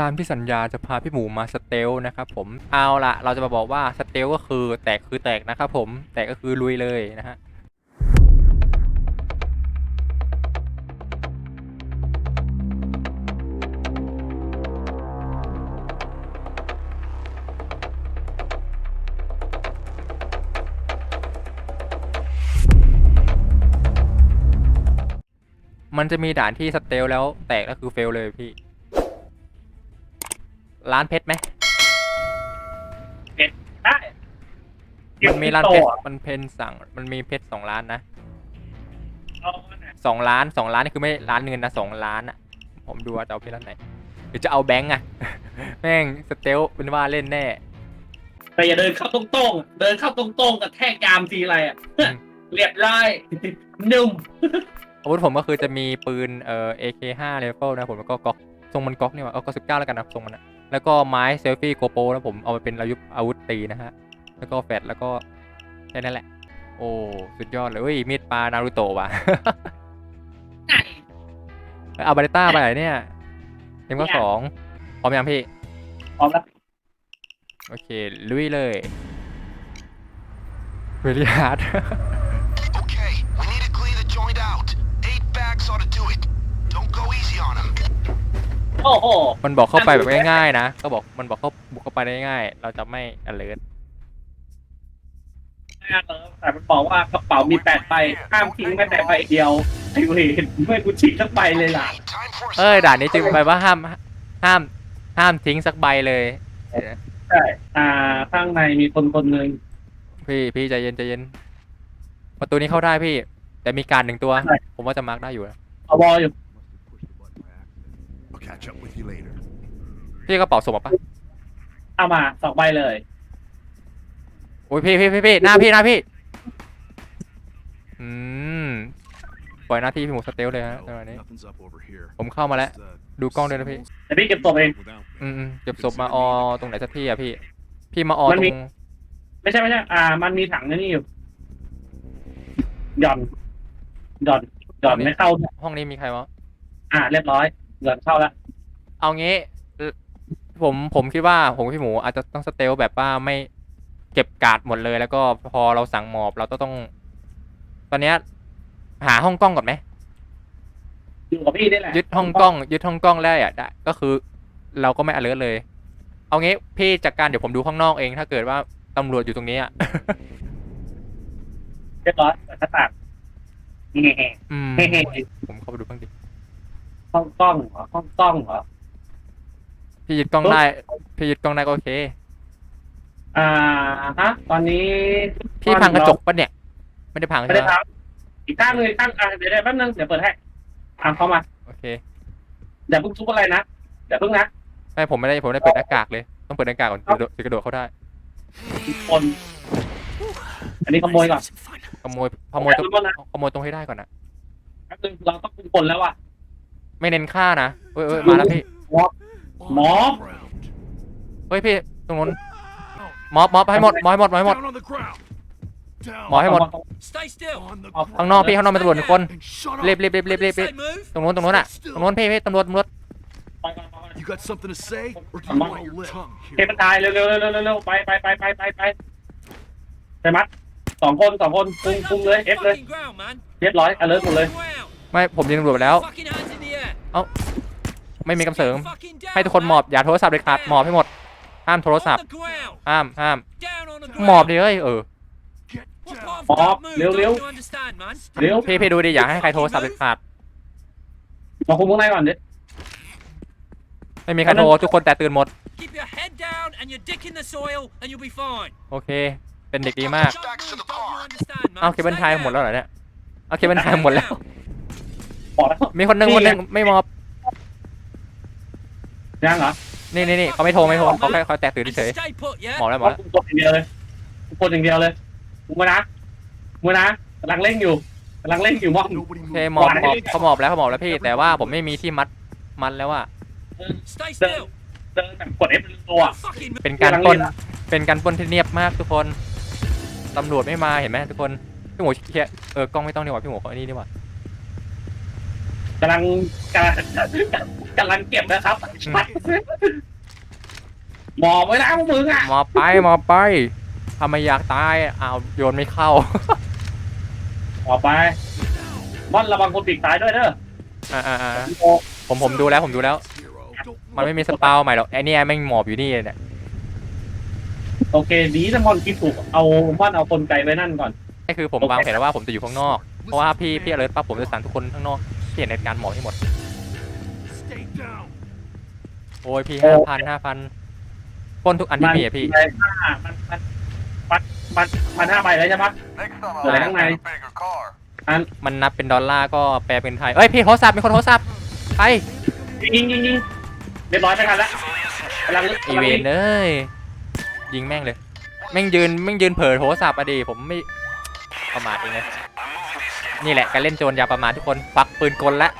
ตามที่สัญญาจะพาพี่หมูมาสเตลนะครับผมเอาละเราจะมาบอกว่าสเตลก็คือแตกคือแตกนะครับผมแตกก็คือลุยเลยนะฮะมันจะมีด่านที่สเตลแล้วแตกก็คือเฟลเลยพี่ ร้านเพชรไหมได้มันมีร้านเพชรต่อมันเพนสั่ง มันมีเพชรสองล้านนะเอาน่ะสองล้านสองล้านนี่คือไม่ล้านเงินนะสองล้านอะ ผมดูว่าจะเอาเพชรร้านไหนหรือจะเอาแบงก์อะ แม่งสเตลเป็นว่าเล่นแน่ แต่อย่าเดินเข้าตรงๆ เดินเข้าตรงๆกับแท่งยามทีไรอะ อืม เรียบร้อยนุ่มอาวุธผมก็คือจะมีปืนเอ่อ AK5 r i f l e นะผมแล้วก็ก๊อกทรงมันก๊อกนี่หว่าเอาก็19แล้วกันนะทรงมันอะ แล้วก็ไม้เซลฟี่โกโปแล้วผมเอาไปเป็นอายุอาวุธตีนะฮะ แล้วก็แฟดแล้วก็แค่นั้นแหละ โอ้ สุดยอดเลยเฮ้ยมีดปลานารูโตะว่ะไก่เอาบาริต้าไปไหนเนี่ยเอ็มก็สองพร้อมยังพี่ พร้อมแล้ว โอเค ลุยเลย very hard Okay, we need to clear the joint out. Eight bags ought to do it. Don't go easy on him. โอ้โห มันบอกเข้าไปแบบง่ายๆนะ ก็บอกมันบอกเข้าบุกเข้าไปได้ง่าย เราจะไม่ alert แต่มันบอกว่ากระเป๋ามีแปดใบห้ามทิ้งแม้แต่ใบเดียวไอ้เวรไม่กูทิ้งทั้งใบเลยล่ะ Hey, time for a เอ้ยด่านนี้จึง break. ไปว่าห้ามห้ามห้ามทิ้งสักใบเลยใช่อ่าข้างในมีคนคนหนึ่งพี่พี่ใจเย็นใจเย็นประตูนี้เข้าได้พี่ แต่มีการหนึ่งตัวได้ผมว่าจะมาร์กได้อยู่นะเอาบอลอยู่ I'll catch up with you later. พี่กระเป๋าสมบัติปะเอามาสองใบเลยโอ้ยพี่พี่พี่พี่หน้าพี่หน้าพี่ อืม ปล่อยหน้าที่พี่หมูสเตลเลยฮะตอนนี้ Nothing's up over here. ผมเข้ามาแล้ว Just, uh, ดูกล้องด้วยนะพี่ แต่พี่เก็บตัวเอง without อืมอืมเก็บศพมาออตรงไหนสักที่อะพี่ พี่มาออมันตรมี ง ไม่ใช่ไม่ใช่ อ่า มันมีถังนี่อยู่หย่อนหย่อนหย่อนไม่เข้า ห้องนี้มีใครวะ อ่า เรียบร้อยหย่อนเข้าแล้ว เอางี้เอ่อผมผมคิดว่าผมกับพี่หมูอาจจะต้องสเตลแบบว่าไม่เก็บการ์ดหมดเลย แล้วก็พอเราสั่งหมอบเราก็ต้อง ตอนเนี้ยหาห้องกล้องก่อนไหมอยู่กับพี่นี่แหละยึดห้องกล้อง ยึดห้องกล้องได้อะได้ก็คือ เราก็ไม่ alert เลย เอางี้พี่จัดการเดี๋ยวผมดูข้างนอกเอง ถ้าเกิดว่าตำรวจอยู่ตรงนี้อะเรียบร้อยเปิดหน้าต่างแง่อืมเฮ้ผมเข้าไปดูบ้างดิห้องกล้องเหรอห้องกล้องเหรอ พี่ยึดกล้องได้พี่ยึดกล้องได้ก็โอเค อ่าฮะตอนนี้พี่พังกระจกปะเนี่ย ไม่ได้พังไม่ใช่ได้ไหมทำอีกข้างหนึงอีกข้างอ่าเดี๋ยวเดี๋ยวแป๊บนึงเดี๋ยวเปิดให้ทำเข้ามาโอเคอย่าเพิ่งทุบอะไรนะอย่าเพิ่งนะไม่ผมไม่ได้ผมไม่ได้เปิดหน้ากากเลย ต้องเปิดหน้ากากก่อนถึงกระโดดถึงกระโดดเข้าได้อีกคน อันนี้ขโมยก่อน ขโมยขโมยตรงขโมยนะ ขโมยตรงให้ได้ก่อนนะแป๊บนึงเราต้องเป็นคนแล้วอะไม่เน้นค่านะเอ้ยเอ้ยมาแล้วพี่ on Mob? the ground. เฮ้ยพี่ตรงนู้นม็อบม็อบให้หมดม็อบให้หมดม็อบให้หมด Down on the ground. Down หมอให้หมด Stay still. on the Up. ground. ข้างนอกพี่ข้างนอกเป็นตำรวจหนึ่งคน And shut รีบ up. รีบรีบรีบรีบรีบ Say move. ตรงนู้นตรงนู้นอะตรงนู้นพี่พี่ตำรวจตำรวจไปก่อนไปก่อน You got something to say, or do you Come want on. your tongue เท here? มันตายเร็วเร็วเร็วเร็วเร็วไปไปไปไปไปไปไปมัดสองคนสองคนปุ้ง Ain't ปุ้ง nothing เลย on เอ the ฟเลย fucking ground, man. เรียบร้อยอเลิร์หมดเลย Ground. ไม่ผมยิงตำรวจไปแล้ว Fucking hands in the air. ไม่มีกำเสริม Get fucking down, ให้ทุกคนหมอบ man. อย่าโทรศัพท์เลยขาดหมอบให้หมดห้ามโทรศัพ On ท์ the ground. ห้ามห้าม Down on the หมอบ ground. ดิเอ้ยเออ Get What down. part of Mob, that move liêu, don't liêu. you understand, man? เร็วพี่พี่ดูดิอย่าให้ใครโทรศัพท์เลยขาดมาคุมข้างในก่อนดิไม่มีใครโทรทุกคนแต่ตื่นหมด Keep your head down and your dick in the soil, and you'll be fine. โอเค เป็นเด็กดีมาก Don't move, don't you understand, man? เอาเคเบิล Stay ไทยหมดแล้ว down. เหรอเนี่ยเอาเคเบิลไทยหมดแล้วบอกแล้วมีคนหนึงคนหนึงไม่มอบ ยังเหรอนี่นี่นี่เขาไม่โทรไม่โทรเขาแค่เขาแตะตื่น And เฉย stay put, yeah? หมอบแล้วหมบออกแล้วคุมกดอย่างเดียวเลยคุมกดอย่างเดียวเลยคุมมานะคุมมานะกำลังเร่งอยู่กำลังเร่งอยู่มอง Nobody โอ move. เคหมอบหมอบเขาหมอบแล้วเขาหมอบแล้วพี่ แต่ว่าผมไม่มีที่มัดมันแล้วอะ Stay still. เดินแบบกดเอฟตัว Fucking move. เป็นการปล้นเป็นการปล้นที่เนียบมากทุกคนตำรวจไม่มาเห็นไหมทุกคนพี่หมูเคลียร์เออกล้องไม่ต้องดีกว่าพี่หมูเขาไอ้นี่ดีกว่า กำลังกำลังกำลังเก็บนะครับ หมอบไว้นะพวกมึงอะหมอบไปหมอบไปทำไมอยากตายอ้าวโยนไม่เข้าหมอบไปม่อนระวังคนปีกตายด้วยเด้ออ่าอ่าอ่าโอ้ผมผมดูแล้วผมดูแล้ว Hero. Don't มันไม่มีสปาวใหม่หรอกไอเนี่ยแม่งหมอบอยู่นี่เนี่ยโอเคดีนะมอนคิดถูกเอาม่อนเอาคนไกลไว้นั่นก่อนนี่คือผมวางแผนไว้ว่าผมจะอยู่ข้างนอกเพราะว่าพี่พี่อเลิร์ปั๊บผมจะสั่งทุกคนข้างนอก ที่เห็นในการหมอบให้หมด stay down. โอ้ยพี่ห้าพันห้าพันปล้นทุกอันที่มีอะพี่ใบห้ามันมันมันมันมันห้าใบแล้วใช่ปะ Next time I'll Right. have a bigger car. มันนับเป็นดอลลาร์ก็แปลเป็นไทย เอ้ยพี่โทรศัพท์มีคนโทรศัพท์ไปยิงยิงยิงเรียบร้อยไม่ทันแล้วกำลังอีกำลังเวนเอ้ยยิงแม่งเลย แม่งยืนแม่งยืนเผลอโทรศัพท์อะดิผมไม่ประมาทเองนะ นี่แหละการเล่นโจรอยาประมาททุกคนฟักปืนกลละ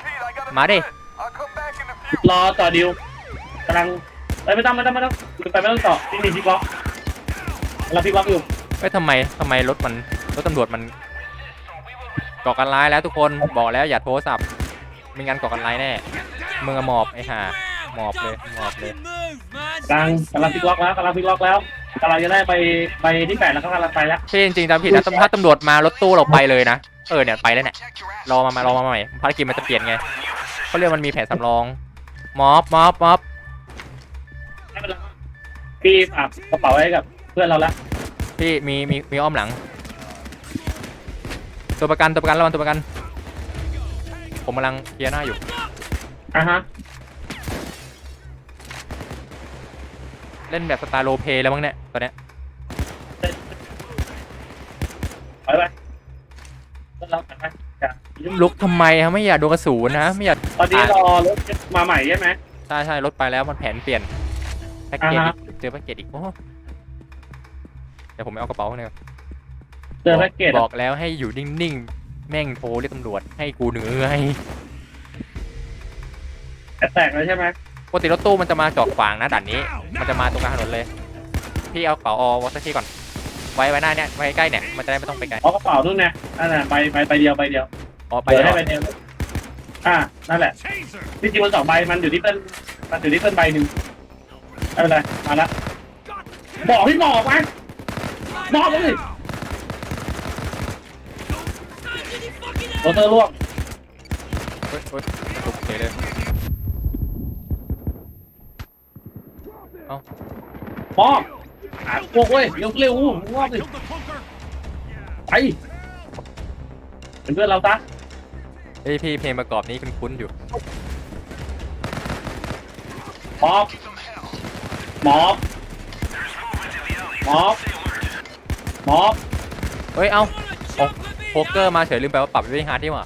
มาดิ I'll come back in a few. รอต่อดิวกำลังเอ้ยไม่ต้องไม่ต้องไม่ต้องไปไม่ต้องต่อที่มีพี่บล็อกเราพี่บล็อกอยู่เอ้ยทำไมทำไมรถมันรถตำรวจมันก่อการร้ายแล้วทุกคนบอกแล้วอย่าโทรศัพท์ไม่งั้นก่อการร้ายแน่มึงอะหมอบไอ้ห่าหมอบเลย Don't หมอบเลย fucking move, man. กำลังกำลังพี่บล็อกแล้วกำลังพี่บล็อกแล้ว กำลังจะได้ไปไปที่แปดแล้วก็กำลังไปแล้วพี่จริงๆจำผิดนะถ้าตำรวจมารถตู้เราไปเลยนะ เออเนี่ยไปแล้วเนี่ย Protect your ass. รอมามารอมาใหม่ภารกิจมันจะเปลี่ยนไงเขาเรียกมันมีแผนสำรอง ม็อบม็อบม็อบไม่เป็นไรพี่ฝากกระเป๋าไว้กับเพื่อนเราละพี่มีมีมีอ้อมหลัง ตัวประกันตัวประกันระวังตัวประกัน ผมกำลังเคลียร์หน้าอยู่ อะฮะ เล่นแบบสไตล์โรลเพลย์แล้วมั้งเนี่ยตอนเนี้ยไปไปเพื่อนเราไปไปจ้ะลุกทำไมฮะไม่อยากโดนกระสุนนะไม่อยากตอนนี้รอรถมาใหม่ใช่ไหม ใช่ใช่รถไปแล้วมันแผนเปลี่ยนแพ็กเกจอ่าฮะ อีกเจอแพ็กเกจอีกโอ้เดี๋ยวผมไปเอากระเป๋าเนี่ยเจอแพ็กเกจบอกแล้วให้อยู่นิ่งๆแม่งโทรเรียกตำรวจให้กูเหนื่อยแตกเลยใช่ไหม ปกติรถตู้มันจะมาจอดขวางนะด่านนี้ มันจะมาตรงกลางถนนเลย พี่เอากระเป๋าออวัตที่ก่อน ไว้ไว้หน้าเนี่ยไว้ใกล้เนี่ยมันจะได้ไม่ต้องไปไกลเอากระเป๋านู่นไงนั่นแหละไปไปไปเดียวไปเดียวอ๋อไปเดี๋ยวแล้ได้วไปเดียวอ่านั่นแหละ Taser. จริงๆมันสองใบมันอยู่ที่เพื่อนมันอยู่ที่เพื่อนใบหนึ่งไม่เป็นไรมาละบอกพี่หมอกไหมหมอกเลยโรเตอร์ล่วงเฮ้ยเฮ้ยถูกเฉย เลยหมอกหาพวกเว้ยเร็วเร็วมึงว่าดิ Killed the cloaker. ไปเป็นเพื่อนเราซะเฮ้ยพี่เพลงประกอบนี้คุ้นๆอยู่หมอก Give them hell. หมอกหมอกหมอกเฮ้ย เอ้า Wanna โ jump with me โป๊กเกอร์มาเฉยลืมไปว่าปรับด้วยฮาร์ดที่หว่า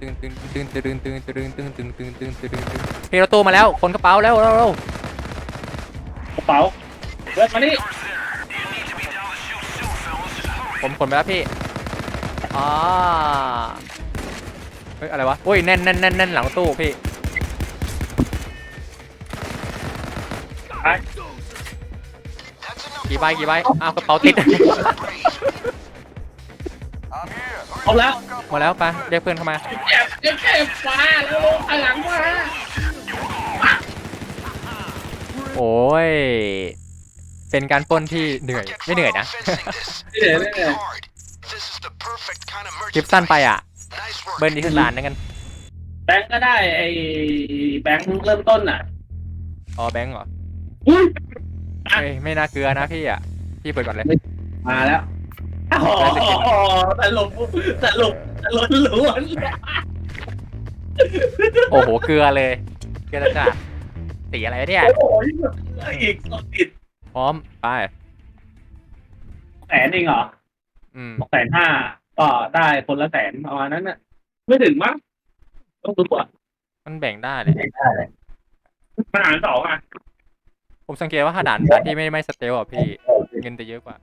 ตึงตึงตึงตึงตึงตึงตึงตึงตึงตึงตึงตึงตึงตึงพี่รถตู้มาแล้ว คนกระเป๋าแล้วเร็วเร็วกระเป๋าเพื่อนมานี่ผมขนไปแล้วพี่อ่าเฮ้ยอะไรวะโอ้ยแน่นแน่นแน่นแน่นหลังตู้พี่ไป That's enough. กี่ใบกี่ใบอ้าวกระเป๋าติด I'm here. เอาแล้วมาแล้วไปเรียกเพื่อนเข้ามาเจ็บเจ็บเจ็บฟ้าแล้วข้างหลังมาโอ้ย เป็นการปล้นที่เหนื่อย Forget ไม่เหนื่อยนะ fun fencing this. ไม่เหนื่อย It's ไม่ gonna เหนื่อย be hard. This is the perfect kind of คลิปสั้นไปอะ Nice work. เบิร์นดีขึ้นล้านนะกันแบงก์ก็ได้ไอ้แบงก์เริ่มต้นอะอ๋อแบงค์เหรออุ้ยเฮ้ยไม่น่าเกลือนะพี่อะ พี่เปิดก่อนเลย มาแล้ว อ๋อตลกตลกตลกล้วนโอ้โห เกลือเลย เกลือจ้าสีอะไรวะเนี่ย โอ้ยอีกติดพร้อม ไป แสนเองเหรออืม แสนห้าก็ได้คนละแสนประมาณนั้นน่ะ ไม่ถึงมั้งต้องดูก่อนมันแบ่งได้เลยได้เลยมาหารสองอะผมสังเกตว่าถ้าด่านด่านที่ไม่ไม่สเตลอะพี่ เงินจะเยอะกว่า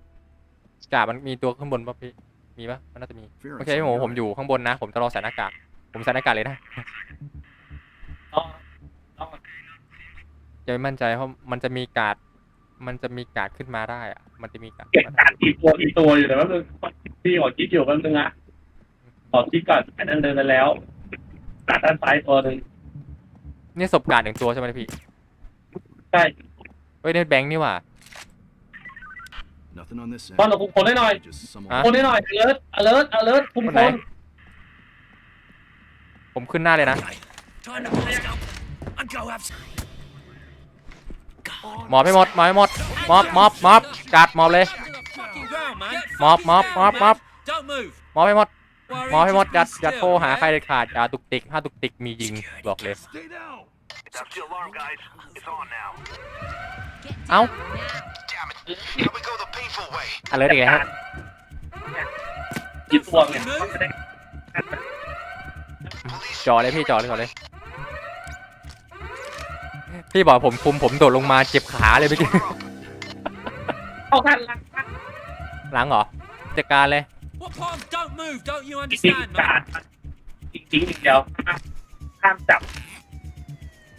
จ่ามันมีตัวข้างบนป่ะพี่ มีป่ะ มันน่าจะมี Fear โอ and เคพี่หมูผม seniority. อยู่ข้างบนนะ ผมจะรอใส่หน้ากาก ผมใส่หน้ากากเลยนะต้องต้องอย่าไม่มั่นใจเพราะมันจะมีการ์ดมันจะมีการ์ดขึ้นมาได้อะมันจะมีการ์ดเก็บการอีกตัวอีกตัวอยู่แต่ว่าพี่ขอคิดอยู่แป๊บนึงนะอืขอที่ก่อนอันนั้นเดินไปแล้วตัดด้านซ้ายตัวหนึ่งนี่ศพการหนึ่งตัวใช่ไหมพี่ ใช่ เฮ้ยนี่แบงค์นี่หว่า Nothing on this บอล end. เราคุมคนได้หน่อย Just someone. อะคนได้หน่อย alert alert alert คุมคนคไหนนผมขึ้นหน้าเลยนะ Time to mask up and go have some. หมอบให้หมดหมอบให้หมดมอบมอบมอบจัดมอบเลย To the fucking ground, man. Get Mop, fucking mop, down, mop, man. mop. Don't move. มอบให้หมด Worry, มอบให้หมด just อย่า be อย่า still, โทรหา yeah? ใครเด็ดขาดอย่าตุกติกถ้าตุกติกมียิงบอกเลย Stay down. That's the alarm, guys. It's on now. เอ้า Damn it. Here we go the painful way. อะไรอีกแล้วหยิบตัวเนี่ยมันไม่ได้ Police จอเลยพี่จอเลยจอเลย พี่บอกผมคุมผมโดดลงมาเจ็บขาเลยเมื่อกี้เข้าท่านละหลังเหรอจัดการเลย What part of don't move? Don't you จริง understand, ๆการ man? จริงๆเดียวห้ามจับ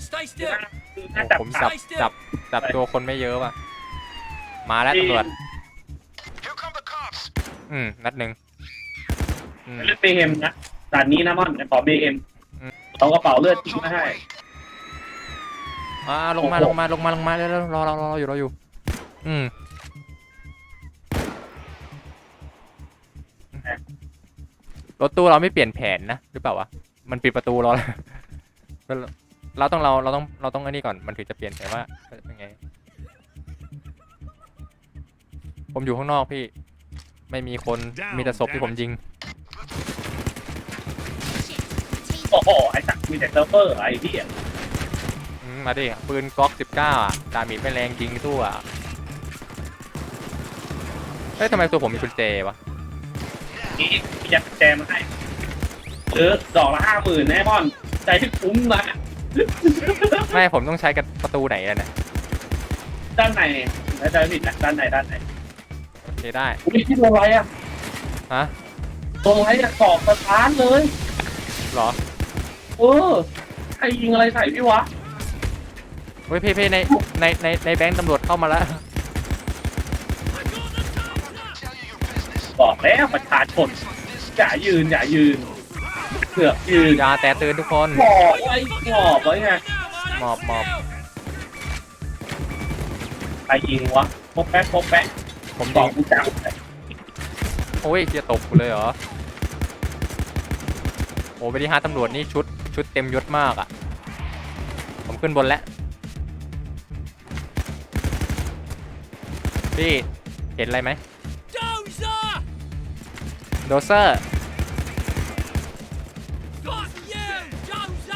Stay still. คือโอ้ห้ามจับผมจับจับจับตัวคนไม่เยอะว่ะ มาแล้วตำรวจ Here come the cops. อืม นัดหนึ่งอืม เลือดเบเอ็มนะด่านนี้นะม่อนขอเบเอ็มอืม เอากระเป๋าเลือด Cops ทิ้ง on มา the ให้ way. อ่าลงมาลงมาลงมาลงมาเร็วๆรอรอรออยู่รออยู่ อืมรถตู้เราไม่เปลี่ยนแผนนะหรือเปล่าวะมันปิดประตูรอแล้ว เราต้องเราเราต้องเราต้องอันนี้ก่อนมันถึงจะเปลี่ยนแผนว่าเป็นไง ผมอยู่ข้างนอกพี่ ไม่มีคนมีแต่ศพที่ผมยิง โอ้โหไอ้สัตว์มีแต่เซิร์ฟเวอร์ไอ้ที่อืมมาดิปืนก๊อก19อะดาเมิดไม่แรงจริงสู้อะเฮ้ยทำไมตัวผมมีกุญแจวะนี่มียัดแจมาให้หรือดอกละห้าหมื่นแน่ม่อนใจที่คุ้มนะ ไม่ผมต้องใช้กันประตูไหนอะเนี่ยด้านในแล้วจะผิดนะด้านในด้านในโอเคได้อุ้ยที่โดนอะไรอะฮะโดนอะไรอะขอบสะท้านเลย เหรอเออใครยิงอะไรใส่พี่วะเฮ้ยพี่พี่ในในในในแบงค์ตำรวจเข้ามาแล้ว Tell you your business. บอกแล้วประชาชนอย่ายืนอย่ายืน เสือกยืนอย่าแต่ตื่นทุกคนหมอบไว้หมอบไว้ไงมอบมอบใครยิงวะพบแป๊กพบแป๊กผมบยิอกงกูจับโอ้ยจะตบกูเลยเหรอโอ้ไปที่ห้าตำรวจนี่ชุดชุดเต็มยศมากอะ ผมขึ้นบนแล้วพี่เห็นอะไรไหม Dozer! โดเซอร์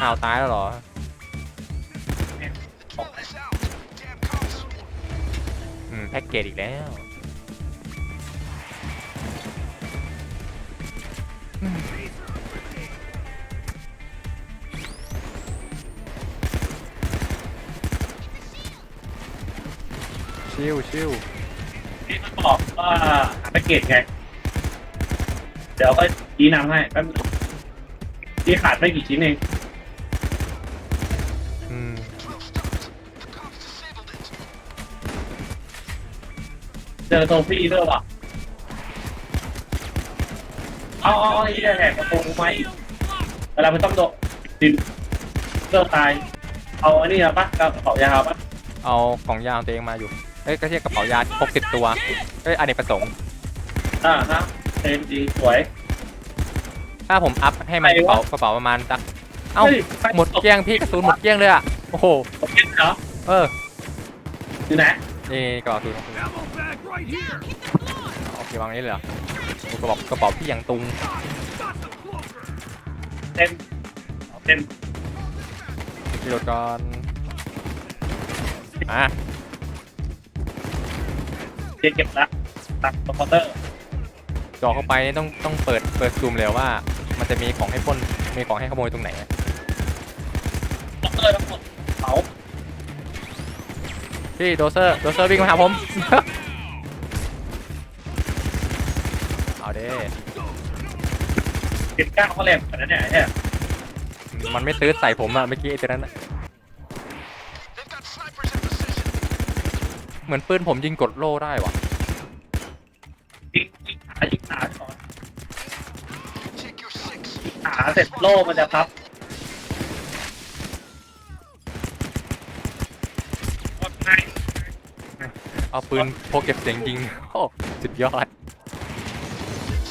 อ้าวตายแล้วเหรอ Pull this out. Damn cops. อืมแพ็กเกจอีกแล้วชิวชิวพี่มันบอกว่าหาแพ็กเกจไง เดี๋ยวก็ชี้นำให้แป๊บนึงพี่ขาดไม่กี่ชิ้นเอง เจอโซฟี่ด้วยว่ะเอาเอาเอาไอ้ที่แหกประตูไหมเวลามันต้องโดดดินเลิกตาย เอาอันนี้อะปะกระเป๋ายาวปะเอาของยาวตัวเองมาอยู่เอ้ยก็เทียบกระเป๋ายาพกติดตัวเอ้ยอันนี้ประสงค์ อ่าฮะเต็มดีสวย ถ้าผมอัพให้มันกใครระวะเป๋ากระเป๋าประมาณสัก เอ้า ฮ้ยใครหมดเกลี้ยงพี่กระสุนหมดเกลี้ยงเลยอะ โอ้โหตกเก็ตเหรอ เออ อยู่ไหน นี่กระเป๋าคืน Ammo bag right here. โอเควางนี้เลยเหรอกระเป๋ากระเป๋าพี่ย่างตุงเต็มเต็มพี่รถก่อนอะเก็บเก็บละตัดคอมพิวเตอร์จอเข้าไปต้องต้องเปิดเปิดซูมเลยว่า มันจะมีของให้ปล้นมีของให้ขโมยตรงไหนอะ คอมพิวเตอร์ทั้งหมดเผา พี่โดเซอร์โดเซอร์วิ่งมาหาผม เอาเด้เก็บก้าวเขาแหลมขนาดนั้นเนี่ยไอ้เนี่ยมันไม่ตื้อใส่ผมอะเมื่อกี้ไอ้ตัวนั้นอะ They've got snipers in position. เหมือนปืนผมยิงกดโล่ได้ว่ะยิงยิงขายิงขาก่อน Check your six. ขาเสร็จโล่มันจะพับปลอดภัย เอาปืนพกเก็บเสียงยิงโอ้สุดยอด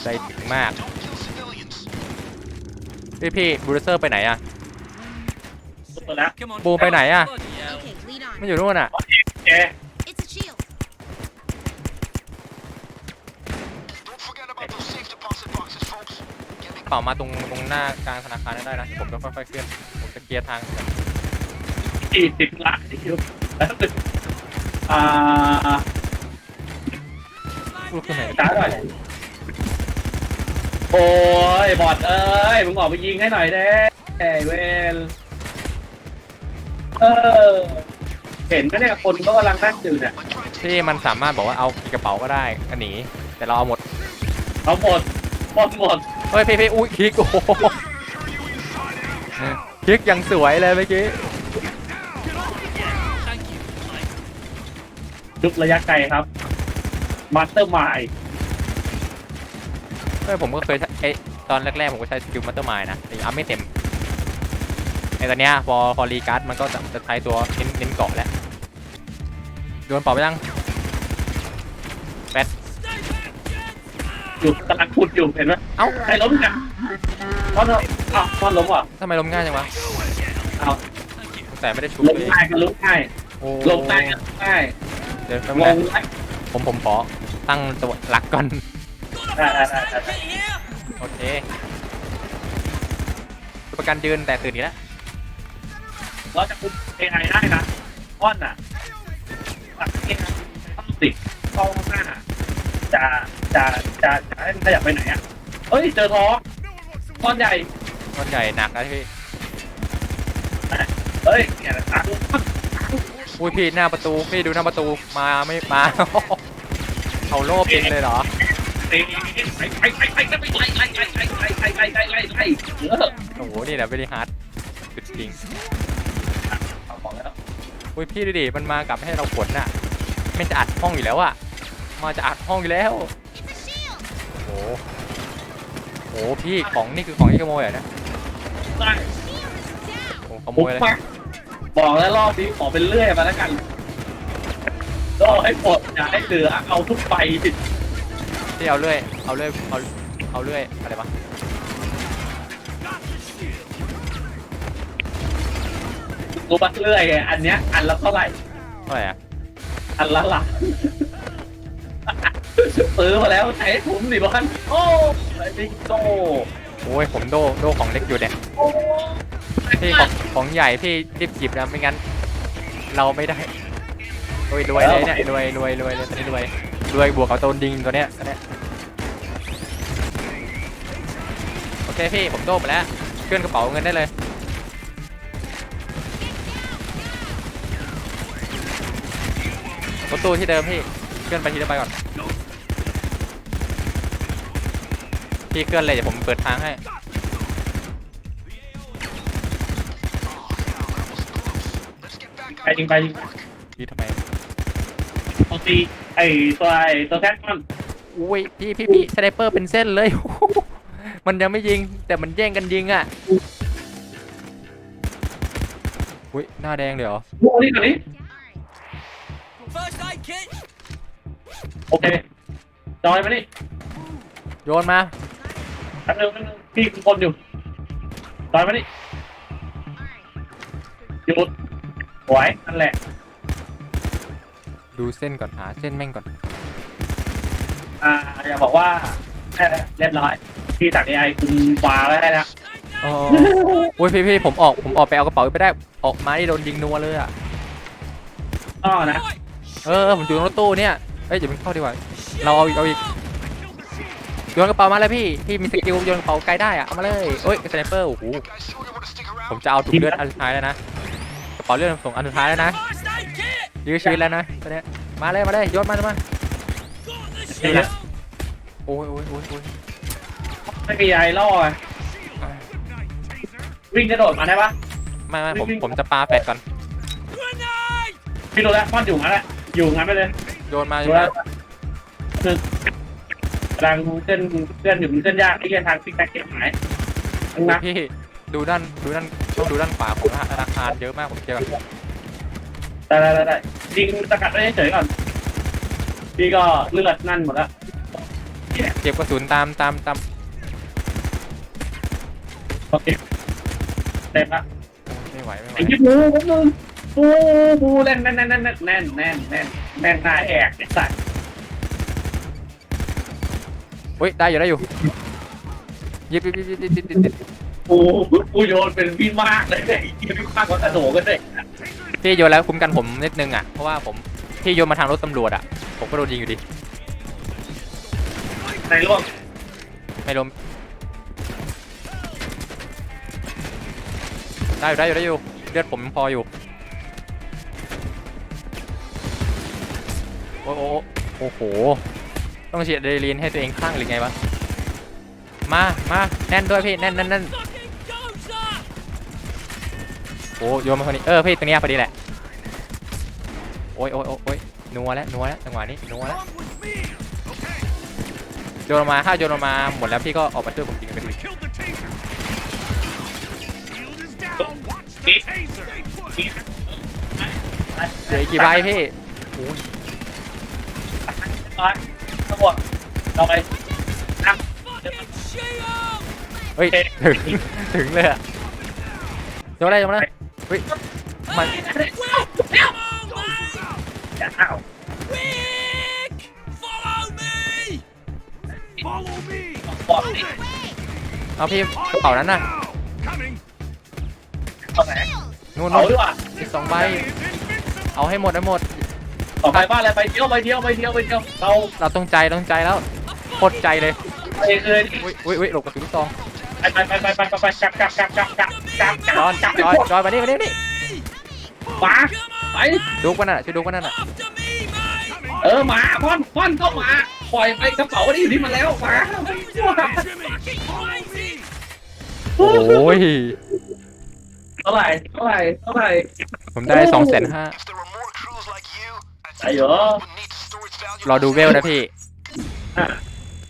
ใจถึงมาก Don't kill civilians. พี่พี่บูลเซอร์ไปไหนอะสุดแล้ว Come on. Boom, bay này à? Bloody hell. Okay, lead on. มันอยู่นู่นอะโอเค It's a shield. Don't forget about those safe deposit boxes, folks. Get me เป่ามาตรงตรงหน้ากลางธนาคารได้นะผมจะค่อยๆเคลื่อนผมจะเคลียร์ทางสี่สิบล้านที่อยู่แล้วตึก อ่าลูกขึ้นไหนช้าหน่อยโอ้ยบอดเอ้ยมึงออกไปยิงให้หน่อยเด้ไอ้เวนเออเห็นไหมเนี่ยคนก็กำลังนั่งอยู่เนี่ยที่มันสามารถบอกว่าเอากี่กระเป๋าก็ได้ก็หนีแต่เราเอาหมดเอาหมดหมดหมดเฮ้ยพี่พี่อุ้ยคลิกโอ้โหคลิกยังสวยเลยเมื่อกี้ ยุคระยะไกลครับมาสเตอร์มายเฮ้ยผมก็เคยใช้ไอตอนแรกๆผมก็ใช้สกิลมัตเตอร์มายนะแต่ยังอัพไม่เต็มไอตอนเนี้ยพอพอรีการ์ดมันก็จะจะใช้ตัวเน้นเน้นเกาะแล้วโยนเป่าไปยังแปดอยู่กำลังขุดอยู่เห็นไหมเอ้าใครล้มกันก้อนอ้าวก้อนล้มเหรอทำไมล้มง่ายจังวะอ้าวแต่ไม่ได้ชุบล้มเลยง่ายก็ล้มง่ายโอ้ล้มง่ายก็ล้มง่าย เดี๋ยวแป๊บงนึงงไหมผมผมขอตั้งตัวหลักก่อนได้ได้ได้ได้ Get here. โอเคประกันยืนแต่ตื่นอีกแล้วเราจะคุม AI ได้นะก้อนน่ะหลัก AI ต้องติดกล้องหน้าจะจะจะจะให้มันขยับไปไหนอะเอ้ย เจอท้องก้อนใหญ่ ก้อนใหญ่หนักนะพี่เฮ้ยเนี่ยตาดู อุ้ยพี่หน้าประตูพี่ดูหน้าประตูมาไม่มาเขาโล่ปิดเลยเหรอโอ้โหนี่แหละเบริฮาร์ดสุดจริงอุ้ยพี่ดิมันมากับให้เรากดน่ะไม่จะอัดห้องอยู่แล้วอะมาจะอัดห้องอยู่แล้วโอ้โหโอ้พี่ของนี่คือของที่ขโมยเหรอนะโอ้ขโมยเลย บอกแล้วรอบนี้ขอเป็นเลื่อยมาแล้วกันรอให้หมดอย่าให้เหลือเอาทุกใบสิพี่เอาเรื่อย เอาเรื่อย เอาเอาเรื่อย อะไรวะตัวบัตเลื่อยไงอันเนี้ยอันละเท่าไหร่เท่าไหร่อะอันละหลักซื้อมาแล้วใช้ถุงสิบ้านโอ้ไอ้บิ๊กโตโอ้ยผมโดโดของเล็กอยู่เนี่ยโอ้ พี่ของของใหญ่พี่รีบหยิบนะไม่งั้น เราไม่ได้รวยรวยเลยเนี่ยรวยรวยรวยเลยตอนนี้รวยรวยบวกกับตัวดิงตัวเนี้ยตัวเนี้ยโอเคพี่ผมโดไปแล้วเคลื่อนกระเป๋าเงินได้เลยรถตู้ที่เดิมพี่เคลื่อนไปทีละใบก่อนพี่เคลื่อนเลยเดี๋ยวผมเปิดทางให้ ไปจริงไปจริงพี่ทำไมปกติไอ้ตัวไอ้ตัวแท็กมันอุ้ยพี่พี่พี่สไนเปอร์เป็นเส้นเลย มันยังไม่ยิง แต่มันแย่งกันยิงอะอุ้ยหน้าแดงเลยเหรอโอ้นี่ตัวนี้ First aid kit. โอเคจอยมานี่โยนมาแป๊บนึงแป๊บนึงพี่คุมคนอยู่จอยมานี่หยุ ดไหวนั่นแหละ ดูเส้นก่อนหาเส้นแม่งก่อน อ่าอย่าบอกว่าแค่เรียบร้อย พี่สั่ง AI คุมฟ้าไว้ให้แล้วอ๋ออุ้ยพี่พี่ผมออกผมออกไปเอากระเป๋าไม่ได้ ออกมาที่โดนยิงนัวเลยอะ อ้อนะเออผมอยู่ในรถตู้เนี่ย เอ้ยอย่าเพิ่งเข้าดีกว่า เราเอาอีกเอาอีกโยนกระเป๋ามาเลยพี่ พี่มีสกิลโยนกระเป๋าไกลได้อะเอามาเลยเอ้ยสไนเปอร์โอ้โห Guys sure you want to stick ผม around? จะเอาถุงเลือดอันสุดท้ายแล้วนะ กระเป๋าเลือดส่งอันสุดท้ายแล้วนะ First aid kit. ยื้อชีวิตแล้วนะตัวเนี้ยมาเลยมาเลยโยนมามา Got the นี่ shield. นะโอ้ยโอ้ยโอ้ยโอ้ยไม่มีไอล่อไงวิ่งกระโดดมาได้ปะไม่ไม่ผมวิ่งๆผมจะปาแฟดก่อน Grenade. พี่รู้แล้วป้อนอยู่งั้นแหละอยู่งั้นไปเลยโยนมาโยรู้นแล้มาวคือกำลังเคลื่อนเคลื่อนอยู่มันเคลื่อนยากไอ้เหี้ยทางฟิกแท็กเก็บหายข้างหน้าพี่ดูด้านดูด้าน ต้องดูด้านขวาของธนาคารเยอะมากผมเจอได้ได้ได้ได้ยิงสกัดไว้เฉยๆก่อนพี่ก็เลือดนั่นหมดแล้วเก็บกระสุนตามตามตามโอเคเต็มละไม่ไหวไม่ไหวไอ้ยิบหมูผมมึงปูปูแน่นแน่นแน่นแน่นแน่นแน่นแน่นแน่นหน้าแอกไอ้สัตว์เฮ้ยได้อยู่ได้อยู่ยิบยิบยิบยิบยิบยิบ ยิบปูปูโยนเป็นวินมากเลยไอ้ยิบมากกว่ากระโดดก็ได้พี่โยนแล้วคุ้มกันผมนิดนึงอะเพราะว่าผมพี่โยนมาทางรถตำรวจอะผมก็โดนยิงอยู่ดีในร่วงไม่ล้มได้อยู่ได้อยู่ได้อยู่เลือดผมยังพออยู่โอ้โอ้โอ้โหต้องฉีดอะดรีนาลีนให้ตัวเองคลั่งหรือไงวะมามาแน่นด้วยพี่แน่นแน่นแน่น Fucking go, sir! โอ้โยนมาคนนี้เออพี่ตรงเนี้ยพอดีแหละโอ้ยโอ้ยโอ้ยโอ้ยนัวแล้วนัวแล้วจังหวะนี้นัวแล้ว Come with me. Okay. โยนลงมาถ้าโยนลงมาหมดแล้วพี่ก็ออกมาช่วยผมยิงกันดี Killed the taser. Shield is down. Watch the taser. Stay put. เหลืออีกกี่ใบพี่โอ้ยร้อยทั้งหมดเราไปนั่ง Fucking shield! เฮ้ยถึงถึงเลยอะโยนอะไรโยนอะไร เฮ้ยมัน Come on, mate! จะอ้าว Rick! Follow me! Follow me. บอก Move นี่ it. เอาพี่กระเป๋านั้นน่ะ Now. Coming. เอาไหนนู่นเอานู่นดีกว่าอีกสองใบ Is invincible. เอาให้หมดให้หมด ต่อไปบ้านอะไรไปเที่ยวไปเที่ยวไปเที่ยวไปเที่ยวเราเราต้องใจต้องใจแล้วโคตรใจเลยไปเลยอุ้ยอุ้ยอุ้ยหลบกระสุนลูกซอง ไปไปไปไปไปไปจับจับจับจับจับจับจับจอนจับจอนจอนมานี่มานี่มาดิหมาไปดูกันน่ะช่วยดูกันน่ะเออมาพอนพอนก็มาปล่อยไปกระเป๋าที่อยู่ที่มันแล้วมาโอ้ยเท่าไหร่เท่าไหร่เท่าไหร่ผมได้สองแสนห้าไอ้เหรอรอดูเวลนะพี่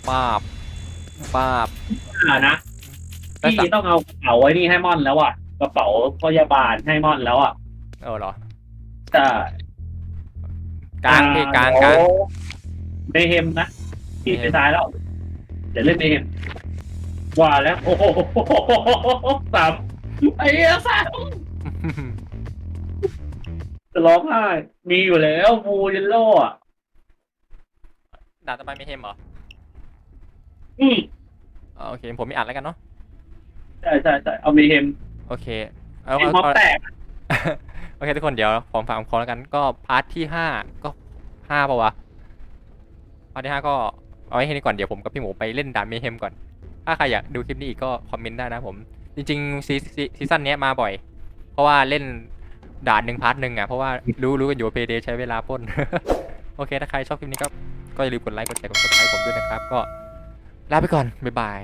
ป้าบป้าบอ่านะ พี่ต้องเอากระเป๋าไว้นี่ให้ม่อนแล้วอะกระเป๋าพยาบาลให้ม่อนแล้วอะเออเหรอใช่กลางพี่กลางกลางเมเฮมนะพี่ไปตายแล้วเดี๋ยวเล่นเมเฮมว่าแล้วโอ้โหสามไอ้เหี้ยสามจะร้องไห้มีอยู่แล้วมูเยลโล่อะด่าต่อไปไม่เทมเหรออืมอ๋อโอเค ผมไม่อัดแล้วกันเนาะใช่ใช่ใช่เอาเมเฮมโอเคเอาไอ้เอาม็อบเอา แตก โอเคทุกคนเดี๋ยวผมฝากคอแล้วกันก็พาร์ทที่ห้าก็ห้าป่าวะพาร์ทที่ห้าก็เอาไว้แค่นี้ก่อนเดี๋ยวผมกับพี่หมูไปเล่นด่านเมเฮมก่อน ถ้าใครอยากดูคลิปนี้อีกก็คอมเมนต์ได้นะผม จริงๆซีซีซีซั่นเนี้ยมาบ่อย เพราะว่าเล่นด่านหนึ่งพาร์ทหนึ่งอะเพราะว่ารู้รู้กันอยู่เพเดใช้เวลาปล้น โอเคถ้าใครชอบคลิปนี้ก็ก็อย่าลืมกดไลค์กดแชร์กดซับสไครต์ผมด้วยนะครับ ก็ลาไปก่อนบ๊ายบาย